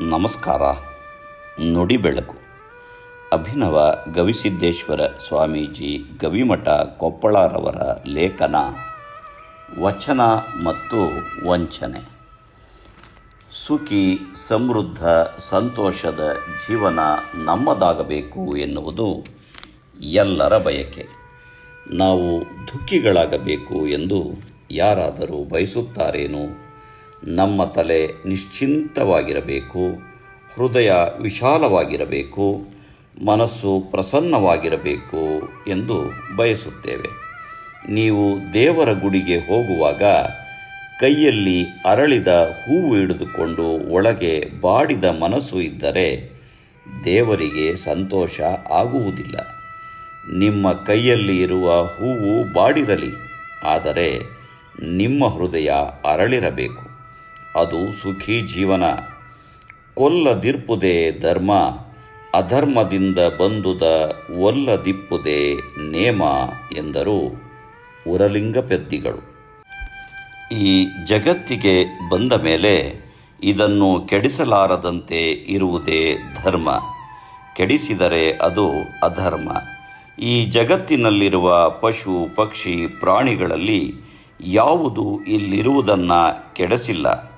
ನಮಸ್ಕಾರ. ನುಡಿ ಬೆಳಕು. ಅಭಿನವ ಗವಿಸಿದ್ದೇಶ್ವರ ಸ್ವಾಮೀಜಿ ಗವಿಮಠ ಕೊಪ್ಪಳರವರ ಲೇಖನ ವಚನ ಮತ್ತು ವಂಚನೆ. ಸುಖಿ ಸಮೃದ್ಧ ಸಂತೋಷದ ಜೀವನ ನಮ್ಮದಾಗಬೇಕು ಎನ್ನುವುದು ಎಲ್ಲರ ಬಯಕೆ. ನಾವು ದುಃಖಿಗಳಾಗಬೇಕು ಎಂದು ಯಾರಾದರೂ ಬಯಸುತ್ತಾರೇನು? ನಮ್ಮ ತಲೆ ನಿಶ್ಚಿಂತವಾಗಿರಬೇಕು, ಹೃದಯ ವಿಶಾಲವಾಗಿರಬೇಕು, ಮನಸ್ಸು ಪ್ರಸನ್ನವಾಗಿರಬೇಕು ಎಂದು ಬಯಸುತ್ತೇವೆ. ನೀವು ದೇವರ ಗುಡಿಗೆ ಹೋಗುವಾಗ ಕೈಯಲ್ಲಿ ಅರಳಿದ ಹೂವು ಹಿಡಿದುಕೊಂಡು ಒಳಗೆ ಬಾಡಿದ ಮನಸ್ಸು ಇದ್ದರೆ ದೇವರಿಗೆ ಸಂತೋಷ ಆಗುವುದಿಲ್ಲ. ನಿಮ್ಮ ಕೈಯಲ್ಲಿ ಇರುವ ಹೂವು ಬಾಡಿರಲಿ, ಆದರೆ ನಿಮ್ಮ ಹೃದಯ ಅರಳಿರಬೇಕು. ಅದು ಸುಖಿ ಜೀವನ. ಕೊಲ್ಲದಿರ್ಪುದೇ ಧರ್ಮ, ಅಧರ್ಮದಿಂದ ಬಂದುದ ಒಲ್ಲದಿಪ್ಪುದೇ ನೇಮ ಎಂದರು ಉರಲಿಂಗ ಪೆದ್ದಿಗಳು. ಈ ಜಗತ್ತಿಗೆ ಬಂದ ಮೇಲೆ ಇದನ್ನು ಕೆಡಿಸಲಾರದಂತೆ ಇರುವುದೇ ಧರ್ಮ. ಕೆಡಿಸಿದರೆ ಅದು ಅಧರ್ಮ. ಈ ಜಗತ್ತಿನಲ್ಲಿರುವ ಪಶು, ಪಕ್ಷಿ, ಪ್ರಾಣಿಗಳಲ್ಲಿ ಯಾವುದು ಇಲ್ಲಿರುವುದನ್ನು ಕೆಡಿಸಿಲ್ಲ.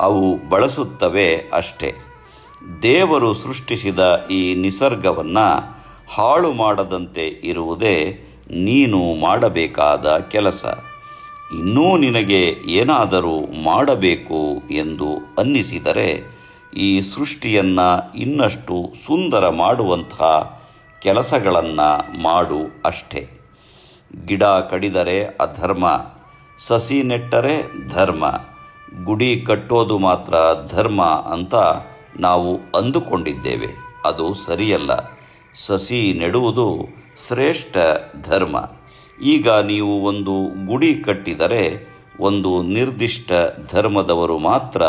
ಅವು ಬಳಸುತ್ತವೆ ಅಷ್ಟೇ. ದೇವರು ಸೃಷ್ಟಿಸಿದ ಈ ನಿಸರ್ಗವನ್ನು ಹಾಳು ಮಾಡದಂತೆ ಇರುವುದೇ ನೀನು ಮಾಡಬೇಕಾದ ಕೆಲಸ. ಇನ್ನೂ ನಿನಗೆ ಏನಾದರೂ ಮಾಡಬೇಕು ಎಂದು ಅನ್ನಿಸಿದರೆ ಈ ಸೃಷ್ಟಿಯನ್ನು ಇನ್ನಷ್ಟು ಸುಂದರ ಮಾಡುವಂತಹ ಕೆಲಸಗಳನ್ನು ಮಾಡು ಅಷ್ಟೇ. ಗಿಡ ಕಡಿದರೆ ಅಧರ್ಮ, ಸಸಿ ನೆಟ್ಟರೆ ಧರ್ಮ. ಗುಡಿ ಕಟ್ಟೋದು ಮಾತ್ರ ಧರ್ಮ ಅಂತ ನಾವು ಅಂದುಕೊಂಡಿದ್ದೇವೆ. ಅದು ಸರಿಯಲ್ಲ. ಸಸಿ ನೆಡುವುದು ಶ್ರೇಷ್ಠ ಧರ್ಮ. ಈಗ ನೀವು ಒಂದು ಗುಡಿ ಕಟ್ಟಿದರೆ ಒಂದು ನಿರ್ದಿಷ್ಟ ಧರ್ಮದವರು ಮಾತ್ರ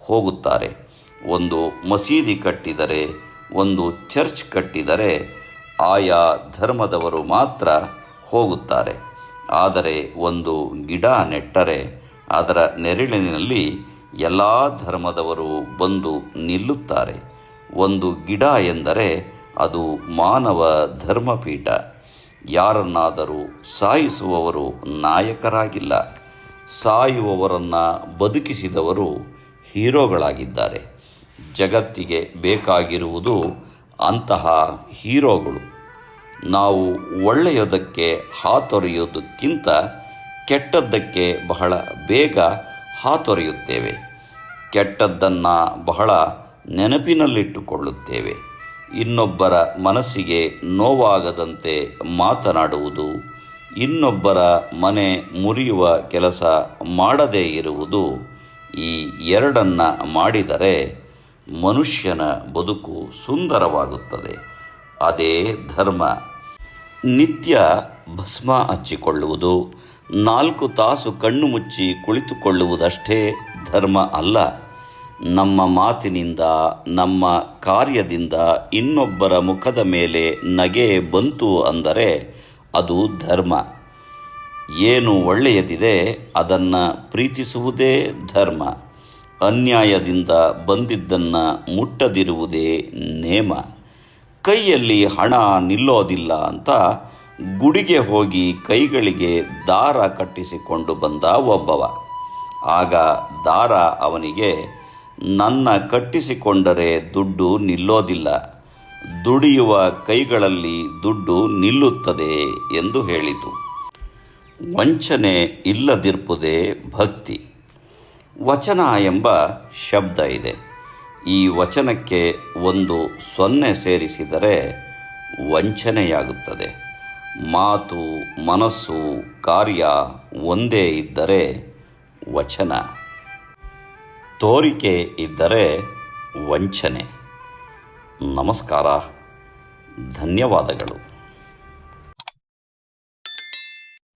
ಹೋಗುತ್ತಾರೆ. ಒಂದು ಮಸೀದಿ ಕಟ್ಟಿದರೆ, ಒಂದು ಚರ್ಚ್ ಕಟ್ಟಿದರೆ ಆಯಾ ಧರ್ಮದವರು ಮಾತ್ರ ಹೋಗುತ್ತಾರೆ. ಆದರೆ ಒಂದು ಗಿಡ ನೆಟ್ಟರೆ ಅದರ ನೆರಳಿನಲ್ಲಿ ಎಲ್ಲ ಧರ್ಮದವರು ಬಂದು ನಿಲ್ಲುತ್ತಾರೆ. ಒಂದು ಗಿಡ ಎಂದರೆ ಅದು ಮಾನವ ಧರ್ಮಪೀಠ. ಯಾರನ್ನಾದರೂ ಸಾಯಿಸುವವರು ನಾಯಕರಾಗಿಲ್ಲ. ಸಾಯುವವರನ್ನು ಬದುಕಿಸಿದವರು ಹೀರೋಗಳಾಗಿದ್ದಾರೆ. ಜಗತ್ತಿಗೆ ಬೇಕಾಗಿರುವುದು ಅಂತಹ ಹೀರೋಗಳು. ನಾವು ಒಳ್ಳೆಯದಕ್ಕೆ ಹಾತೊರೆಯೋದಕ್ಕಿಂತ ಕೆಟ್ಟದ್ದಕ್ಕೆ ಬಹಳ ಬೇಗ ಹಾತೊರೆಯುತ್ತೇವೆ. ಕೆಟ್ಟದ್ದನ್ನು ಬಹಳ ನೆನಪಿನಲ್ಲಿಟ್ಟುಕೊಳ್ಳುತ್ತೇವೆ. ಇನ್ನೊಬ್ಬರ ಮನಸ್ಸಿಗೆ ನೋವಾಗದಂತೆ ಮಾತನಾಡುವುದು, ಇನ್ನೊಬ್ಬರ ಮನೆ ಮುರಿಯುವ ಕೆಲಸ ಮಾಡದೇ ಇರುವುದು, ಈ ಎರಡನ್ನ ಮಾಡಿದರೆ ಮನುಷ್ಯನ ಬದುಕು ಸುಂದರವಾಗುತ್ತದೆ. ಅದೇ ಧರ್ಮ. ನಿತ್ಯ ಭಸ್ಮ ಹಚ್ಚಿಕೊಳ್ಳುವುದು ನಾಲ್ಕು ತಾಸು ಕಣ್ಣು ಮುಚ್ಚಿ ಕುಳಿತುಕೊಳ್ಳುವುದಷ್ಟೇ ಧರ್ಮ ಅಲ್ಲ. ನಮ್ಮ ಮಾತಿನಿಂದ, ನಮ್ಮ ಕಾರ್ಯದಿಂದ ಇನ್ನೊಬ್ಬರ ಮುಖದ ಮೇಲೆ ನಗೆ ಬಂತು ಅಂದರೆ ಅದು ಧರ್ಮ. ಏನು ಒಳ್ಳೆಯದಿದೆ ಅದನ್ನು ಪ್ರೀತಿಸುವುದೇ ಧರ್ಮ. ಅನ್ಯಾಯದಿಂದ ಬಂದಿದ್ದನ್ನು ಮುಟ್ಟದಿರುವುದೇ ನೇಮ. ಕೈಯಲ್ಲಿ ಹಣ ನಿಲ್ಲೋದಿಲ್ಲ ಅಂತ ಗುಡಿಗೆ ಹೋಗಿ ಕೈಗಳಿಗೆ ದಾರ ಕಟ್ಟಿಸಿಕೊಂಡು ಬಂದ ಒಬ್ಬವ. ಆಗ ದಾರ ಅವನಿಗೆ, ನನ್ನ ಕಟ್ಟಿಸಿಕೊಂಡರೆ ದುಡ್ಡು ನಿಲ್ಲೋದಿಲ್ಲ. ದುಡಿಯುವ ಕೈಗಳಲ್ಲಿ ದುಡ್ಡು ನಿಲ್ಲುತ್ತದೆ ಎಂದು ಹೇಳಿತು. ವಂಚನೆ ಇಲ್ಲದಿರ್ಪುದೇ ಭಕ್ತಿ. ವಚನ ಎಂಬ ಶಬ್ದ ಇದೆ. ಈ ವಚನಕ್ಕೆ ಒಂದು ಸೊನ್ನೆ ಸೇರಿಸಿದರೆ ವಂಚನೆಯಾಗುತ್ತದೆ. ಮಾತು ಮನಸ್ಸು ಕಾರ್ಯ ಒಂದೇ ಇದ್ದರೆ ವಚನ. ತೋರಿಕೆ ಇದ್ದರೆ ವಂಚನೆ. ನಮಸ್ಕಾರ. ಧನ್ಯವಾದಗಳು.